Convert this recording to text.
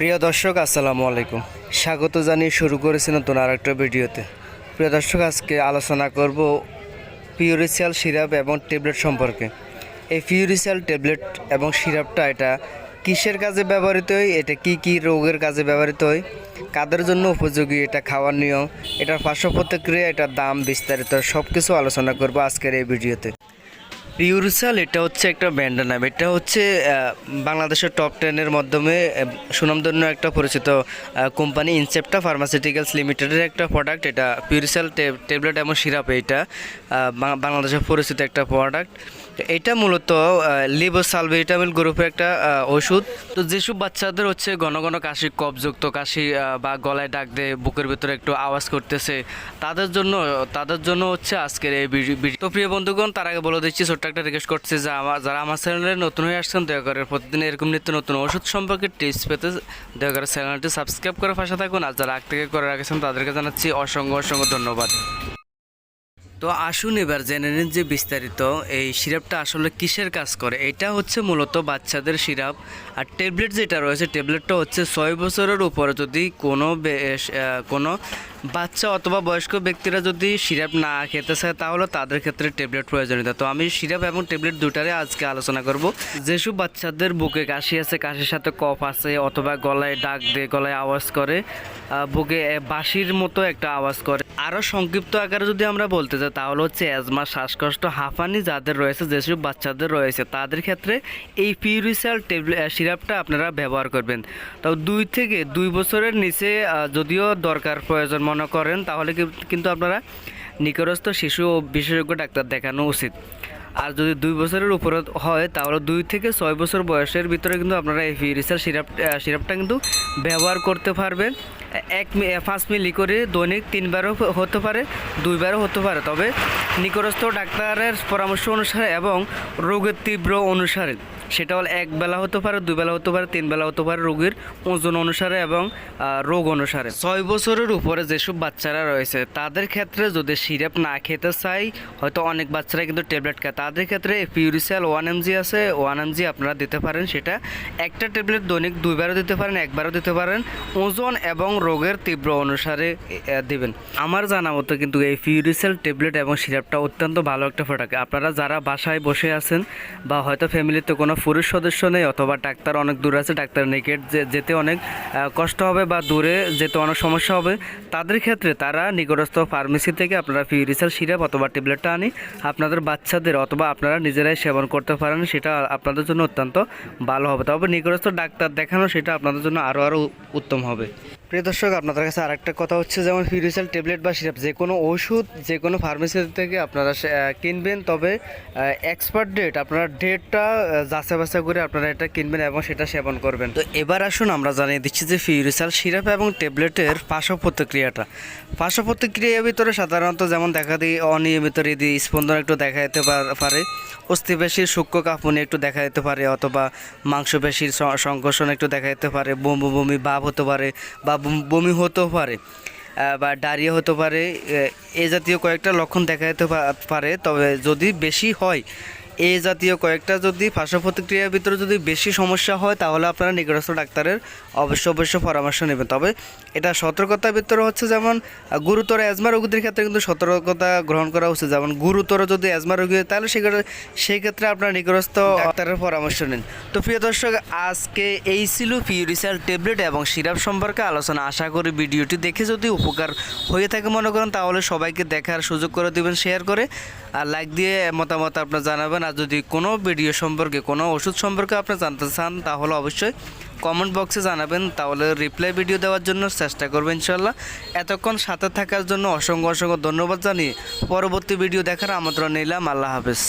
প্রিয় দর্শক, আসসালামু আলাইকুম। স্বাগত জানিয়ে শুরু করেছি নতুন আর একটা ভিডিওতে। প্রিয় দর্শক, আজকে আলোচনা করব পিউরিসিয়াল সিরাপ এবং ট্যাবলেট সম্পর্কে। এই পিউরিসিয়াল ট্যাবলেট এবং সিরাপটা, এটা কিসের কাজে ব্যবহৃত হয়? এটা কি কি রোগের কাজে ব্যবহৃত হয়? কাদের জন্য উপযোগী এটা খাওয়ার নিয়ম? এটার পার্শ্ব প্রতিক্রিয়া, এটার দাম বিস্তারিত সব কিছু আলোচনা করব আজকের এই ভিডিওতে। পিউরিসাল এটা হচ্ছে একটা ব্যান্ডের নাম। এটা হচ্ছে বাংলাদেশের টপ টেনের মাধ্যমে সুনামধন্য একটা পরিচিত কোম্পানি ইনসেপ্টা ফার্মাসিউটিক্যালস লিমিটেডের একটা প্রোডাক্ট এটা পিউরিসাল ট্যাবলেট এবং সিরাপ এটা বাংলাদেশের পরিচিত একটা প্রোডাক্ট এটা মূলত লিবোসালভিটামিল গ্রুপের একটা ওষুধ। তো যেসব বাচ্চাদের হচ্ছে ঘন ঘন কাশি, কফযুক্ত কাশি বা গলায় ডাক দিয়ে বুকের ভিতরে একটু আওয়াজ করতেছে, তাদের জন্য তাদের জন্য হচ্ছে আজকের এই তো প্রিয় বন্ধুগণ, তার আগে বলে দিচ্ছি, ছোট্ট একটা রিকোয়েস্ট করছি, যে আমার যারা আমার চ্যানেলে নতুন হয়ে আসছেন, দয়া করে প্রতিদিন এরকম নিত্য নতুন ওষুধ সম্পর্কে টিপস পেতে দয়া করে চ্যানেলটি সাবস্ক্রাইব করে পাশে থাকুন। আর যারা আগ থেকে করে রাখেছেন, তাদেরকে জানাচ্ছি অসংখ্য অসংখ্য ধন্যবাদ। তো আসুন এবার জেনে নিন যে বিস্তারিত এই সিরাপটা আসলে কিসের কাজ করে? এটা হচ্ছে মূলত বাচ্চাদের সিরাপ। আর ট্যাবলেট যেটা রয়েছে, ট্যাবলেটটা হচ্ছে ছয় বছরের উপরে যদি কোনো কোনো বাচ্চা অথবা বয়স্ক ব্যক্তিরা যদি সিরাপ না খেতে চায়, তাহলে তাদের ক্ষেত্রে ট্যাবলেট প্রয়োজনীয়তা। তো আমি সিরাপ এবং ট্যাবলেট দুটারে আজকে আলোচনা করব। যেসব বাচ্চাদের বুকে কাশি আছে, কাশির সাথে কফ আছে, অথবা গলায় ডাক দিয়ে গলায় আওয়াজ করে বুকে বাঁশির মতো একটা আওয়াজ করে আরও সংক্ষিপ্ত আকারে যদি আমরা বলতে যাই, তাহলে হচ্ছে অ্যাজমা শ্বাসকষ্ট হাঁফানি যাদের রয়েছে, যেসব বাচ্চাদের রয়েছে, তাদের ক্ষেত্রে এই পিউরিসাল ট্যাবলেট সিরাপটা আপনারা ব্যবহার করবেন। তো দুই থেকে দুই বছরের নিচে যদিও দরকার প্রয়োজন মনে করেন, তাহলে কিন্তু আপনারা নিকটস্থ শিশু ও বিশেষজ্ঞ ডাক্তার দেখানো উচিত। আর যদি দুই বছরের উপরে হয়, তাহলে দুই থেকে ছয় বছর বয়সের ভিতরে কিন্তু আপনারা এই ফিরিসার সিরাপ সিরাপটা কিন্তু ব্যবহার করতে পারবেন। এক পাঁচ মিলি করে দৈনিক তিনবারও হতে পারে, দুইবারও হতে পারে। তবে নিকটস্থ ডাক্তারের পরামর্শ অনুসারে এবং রোগের তীব্র অনুসারে সেটা হল এক বেলা হতে পারে, দুই বেলা হতে পারে, তিন বেলা হতে পারে রোগীর ওজন অনুসারে এবং রোগ অনুসারে। ছয় বছরের উপরে যেসব বাচ্চারা রয়েছে, তাদের ক্ষেত্রে যদি সিরাপ না খেতে চাই, হয়তো অনেক বাচ্চারা কিন্তু ট্যাবলেট খায়। তাদের ক্ষেত্রে পিউরিসিয়াল ওয়ান এমজি আছে, ওয়ান এমজি আপনারা দিতে পারেন সেটা। একটা ট্যাবলেট দৈনিক দুইবারও দিতে পারেন, একবারও দিতে পারেন। ওজন এবং রোগের তীব্র অনুসারে দিবেন। আমার জানা মতো কিন্তু এই পিউরিসিয়াল ট্যাবলেট এবং সিরাপটা অত্যন্ত ভালো একটা প্রোডাক্ট আপনারা যারা বাসায় বসে আছেন বা হয়তো ফ্যামিলিতে কোনো পুরুষ সদস্য নেই অথবা ডাক্তার অনেক দূরে আছে, ডাক্তার নিকট যেতে অনেক কষ্ট হবে বা দূরে যেতে অনেক সমস্যা হবে, তাদের ক্ষেত্রে তারা নিকটস্থ ফার্মেসি থেকে আপনারা পিউরিসাল সিরাপ অথবা ট্যাবলেটটা আনি। আপনাদের বাচ্চাদের অথবা আপনারা নিজেরাই সেবন করতে পারেন, সেটা আপনাদের জন্য অত্যন্ত ভালো হবে। তবে নিকটস্থ ডাক্তার দেখানো সেটা আপনাদের জন্য আরও আরও উত্তম হবে। প্রিয় দর্শক, আপনাদের কাছে আরেকটা কথা হচ্ছে, যেমন ফিউরিসাল ট্যাবলেট বা সিরাপ যে কোনো ওষুধ, যে কোনো ফার্মেসি থেকে আপনারা কিনবেন, তবে এক্সপার্ট ডেট আপনারা ডেটটা যাচাই বাছাই করে আপনারা এটা কিনবেন এবং সেটা সেবন করবেন। তো এবার আসুন, আমরা জানিয়ে দিচ্ছি যে ফিউরিসাল সিরাপ এবং ট্যাবলেটের পার্শ্ব প্রতিক্রিয়াটা পার্শ্ব প্রতিক্রিয়ার ভিতরে সাধারণত যেমন দেখা দিই অনিয়মিত হৃদি স্পন্দন একটু দেখা যেতে পার- অস্থিপেশির সূক্ষ্ম কাঁপুনি একটু দেখা যেতে পারে, অথবা মাংসপেশির স- সংকোচন একটু দেখা যেতে পারে, বমি বমি ভাব হতে পারে, বা বম- হতেও পারে বা ডায়রিয়া হতে পারে, এ জাতীয় কয়েকটা লক্ষণ দেখা যেতে পারে। তবে যদি বেশি হয় এই জাতীয় কয়েকটা যদি পার্শ্ব প্রতিক্রিয়ার ভিতরে যদি বেশি সমস্যা হয়, তাহলে আপনারা নিকটস্থ ডাক্তারের অবশ্য অবশ্য পরামর্শ নেবেন। তবে এটা সতর্কতার ভিতরে হচ্ছে যেমন গুরুতর অ্যাজমা রোগীদের ক্ষেত্রে কিন্তু সতর্কতা গ্রহণ করা উচিত। যেমন গুরুতর যদি অ্যাজমা রোগী হয়, তাহলে সেক্ষেত্রে সেই ক্ষেত্রে আপনার নিকটস্থ ডাক্তারের পরামর্শ নিন। তো প্রিয় দর্শক, আজকে এই ছিল পিউরিসাল ট্যাবলেট এবং সিরাপ সম্পর্কে আলোচনা। আশা করি ভিডিওটি দেখে যদি উপকার হয়ে থাকে মনে করেন, তাহলে সবাইকে দেখার সুযোগ করে দিবেন শেয়ার করে। আর লাইক দিয়ে মতামত আপনার জানাবেন। আর যদি কোনো ভিডিও সম্পর্কে, কোনো ওষুধ সম্পর্কে আপনি জানতে চান, তাহলে অবশ্যই কমেন্ট বক্সে জানাবেন। তাহলে রিপ্লাই ভিডিও দেওয়ার জন্য চেষ্টা করবেন ইনশাল্লাহ এতক্ষণ সাথে থাকার জন্য অসংখ্য অসংখ্য ধন্যবাদ জানিয়ে পরবর্তী ভিডিও দেখার আমন্ত্রণ নিলাম। আল্লাহ হাফেজ।